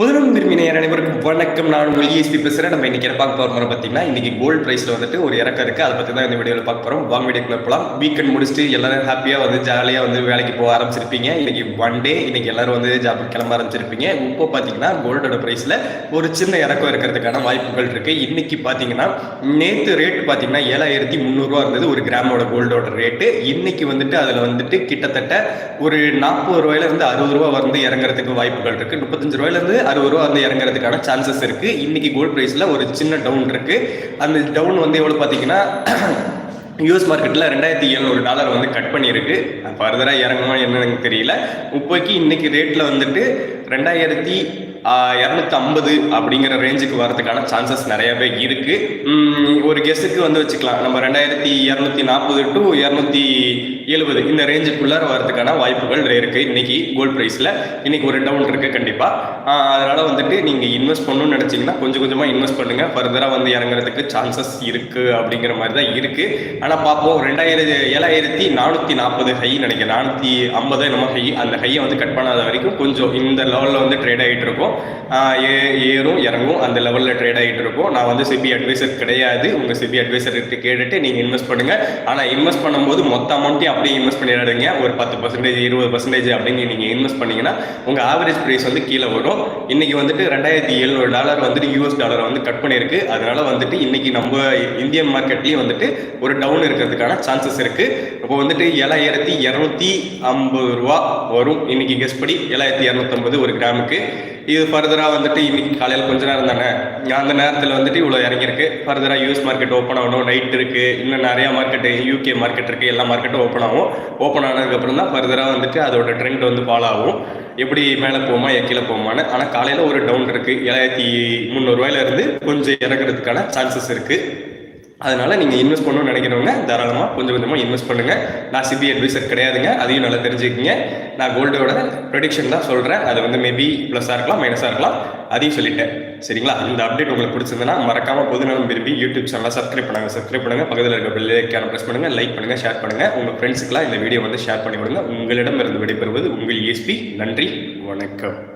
புதனம் விரும்பி நேயர் அனைவருக்கும் வணக்கம். நான் உங்கள் இஎஸ்பி பேசுகிறேன் நம்ம இன்னைக்கு பார்க்க போகிறோம் பார்த்தீங்கன்னா இன்னைக்கு கோல்டு ப்ரைஸில் வந்துட்டு ஒரு இறக்கம் இருக்குது அதை பற்றி தான் இந்த வீடியோவில் பார்க்க போகிறோம் வாங்க வீடியோக்குள்ள போகலாம் வீக்கெண்ட் முடிச்சுட்டு எல்லாரும் ஹாப்பியாக வந்து ஜாலியாக வந்து வேலைக்கு போக ஆரம்பிச்சிருப்பீங்க. இன்னைக்கு ஒன் டே இன்னைக்கு எல்லாரும் வந்து ஜாப் கிளம்ப ஆரம்பிச்சிருப்பீங்க. இப்போ பார்த்தீங்கன்னா கோல்டோட ப்ரைஸில் ஒரு சின்ன இறக்கம் இருக்கிறதுக்கான வாய்ப்புகள் இருக்குது இன்னைக்கு பார்த்தீங்கன்னா நேற்று ரேட் பார்த்தீங்கன்னா ஏழாயிரத்தி முந்நூறுரூவா இருந்தது. ஒரு கிராமோட கோல்டோட ரேட்டு இன்னைக்கு வந்துட்டு அதில் வந்துட்டு கிட்டத்தட்ட ஒரு நாற்பது ரூபாயிலேருந்து அறுபது ரூபா வந்து இறங்குறதுக்கு வாய்ப்புகள் இருக்கு. முப்பத்தஞ்சு ரூபாயிலேருந்து அறுபது ரூபா வந்து இறங்குறதுக்கான சான்சஸ் இருக்கு. இன்னைக்கு கோல்ட் ப்ரைஸில் ஒரு சின்ன டவுன் இருக்கு. அந்த டவுன் வந்து எவ்வளவு பாத்தீங்கன்னா யூஎஸ் மார்க்கெட்டில் ரெண்டாயிரத்தி எழுநூறு டாலர் வந்து கட் பண்ணியிருக்கு. ஃபர்தராக இறங்குமா என்னன்னு எனக்கு தெரியல. இப்போக்கி இன்னைக்கு ரேட்டில் வந்துட்டு ரெண்டாயிரத்தி இரநூத்தி ஐம்பது அப்படிங்கிற ரேஞ்சுக்கு வரதுக்கான சான்சஸ் நிறையவே இருக்கு. ஒரு கெஸ்ஸுக்கு வந்து வச்சுக்கலாம். நம்ம ரெண்டாயிரத்தி இரநூத்தி நாற்பது டு இரநூத்தி எழுபது இந்த ரேஞ்சுக்குள்ளார வரதுக்கான வாய்ப்புகள் இருக்கு. இன்னைக்கு கோல்ட் ப்ரைஸில் இன்னைக்கு ஒரு டவுன் இருக்கு கண்டிப்பா. அதனால வந்துட்டு நீங்க இன்வெஸ்ட் பண்ணணும்னு நினைச்சீங்கன்னா கொஞ்சம் கொஞ்சமா இன்வெஸ்ட் பண்ணுங்க. ஃபர்தரா வந்து இறங்குறதுக்கு சான்சஸ் இருக்கு அப்படிங்கிற மாதிரி தான் இருக்கு. ஆனா பார்ப்போம். ரெண்டாயிரத்தி ஏழாயிரத்தி நானூத்தி நாற்பது ஹை நினைக்கிறேன். நானூத்தி ஐம்பது நம்ம ஹை அந்த ஹையை வந்து கட் பண்ணாத வரைக்கும் கொஞ்சம் இந்த லெவலில் வந்து ட்ரேட் ஆகிட்டு இருக்கும். ஏறும் இறங்கும். அந்த லெவலில் ட்ரேட் ஆகிட்டு இருக்கும். நான் வந்து சிபி அட்வைசர் கிடையாது. உங்கள் சிபி அட்வைசர்கிட்ட கேட்டுட்டு நீங்கள் இன்வெஸ்ட் பண்ணுங்கள் ஆனால் இன்வெஸ்ட் பண்ணும்போது மொத்த அமௌண்ட்டையும் அப்படியே இன்வெஸ்ட் பண்ணிடாதீங்க. ஒரு பத்து பர்சன்டேஜ் இருபது பர்சன்டேஜ் அப்படின்னு நீங்கள் இன்வெஸ்ட் பண்ணீங்கன்னா உங்கள் ஆவரேஜ் ப்ரைஸ் வந்து கீழே வரும். இன்னைக்கு வந்துட்டு ரெண்டாயிரத்தி எழுநூறு டாலர் வந்துட்டு யூஎஸ் டாலர் வந்து கட் பண்ணியிருக்கு. அதனால வந்துட்டு இன்னைக்கு நம்ம இந்தியன் மார்க்கெட்லேயும் வந்துட்டு ஒரு டவுன் இருக்கிறதுக்கான சான்சஸ் இருக்குது இப்போ வந்துட்டு ஏழாயிரத்தி இரநூத்தி ஐம்பது ரூபா வரும். இன்னைக்கு கெஸ் படி ஏழாயிரத்தி இரநூத்தம்பது ஒரு கிராமுக்கு. இது ஃபர்தராக வந்துட்டு இன்னைக்கு காலையில் கொஞ்ச நேரம் தானே? அந்த நேரத்தில் வந்துட்டு இவ்வளோ இறங்கியிருக்கு. ஃபர்தராக யூஎஸ் மார்க்கெட் ஓப்பன் ஆகணும் நைட் இருக்கு. இன்னும் நிறையா மார்க்கெட் யூகே மார்க்கெட் இருக்கு. எல்லா மார்க்கெட்டும் ஓப்பன் ஆகும். ஓப்பன் ஆனதுக்கப்புறம் தான் ஃபர்தராக வந்துட்டு அதோட ட்ரெண்ட் வந்து ஃபாலோ ஆகும். எப்படி மேலே போகுமா என் கீழே போகுமான்னு. ஆனால் காலையில் ஒரு டவுன் இருக்கு. ஏழாயிரத்தி முந்நூறுவாயிலிருந்து கொஞ்சம் இறங்குறதுக்கான சான்சஸ் இருக்குது அதனால நீங்கள் இன்வெஸ்ட் பண்ணணும்னு நினைக்கிறவங்க தாராளமாக கொஞ்சம் கொஞ்சமாக இன்வெஸ்ட் பண்ணுங்கள் நான் சிபி அட்வைசர் கிடையாதுங்க. அதையும் நல்லா தெரிஞ்சுக்கிங்க. நான் கோல்டோட ப்ரொடிக்ஷன் தான் சொல்கிறேன் அது வந்து மேபி ப்ளஸ்ஸாக இருக்கலாம் மைனஸாக இருக்கலாம். அதையும் சொல்லிட்டேன். சரிங்களா? இந்த அப்டேட் உங்களுக்கு பிடிச்சிருந்தனா மறக்காமல் பொதுநலம் விரும்பி யூடியூப் சேனலை சப்ஸ்கிரைப் பண்ணுங்கள் சப்ஸ்கிரைப் பண்ணுங்கள் பக்கத்தில் இருக்க பெல் ப்ரெஸ் பண்ணுங்கள் லைக் பண்ணுங்கள் ஷேர் பண்ணுங்கள் உங்கள் ஃப்ரெண்ட்ஸுக்குலாம் இந்த வீடியோ வந்து ஷேர் பண்ணி விடுங்க. உங்களிடம் இருந்து விடைபெறுவது உங்கள் இஎஸ்பி நன்றி. வணக்கம்.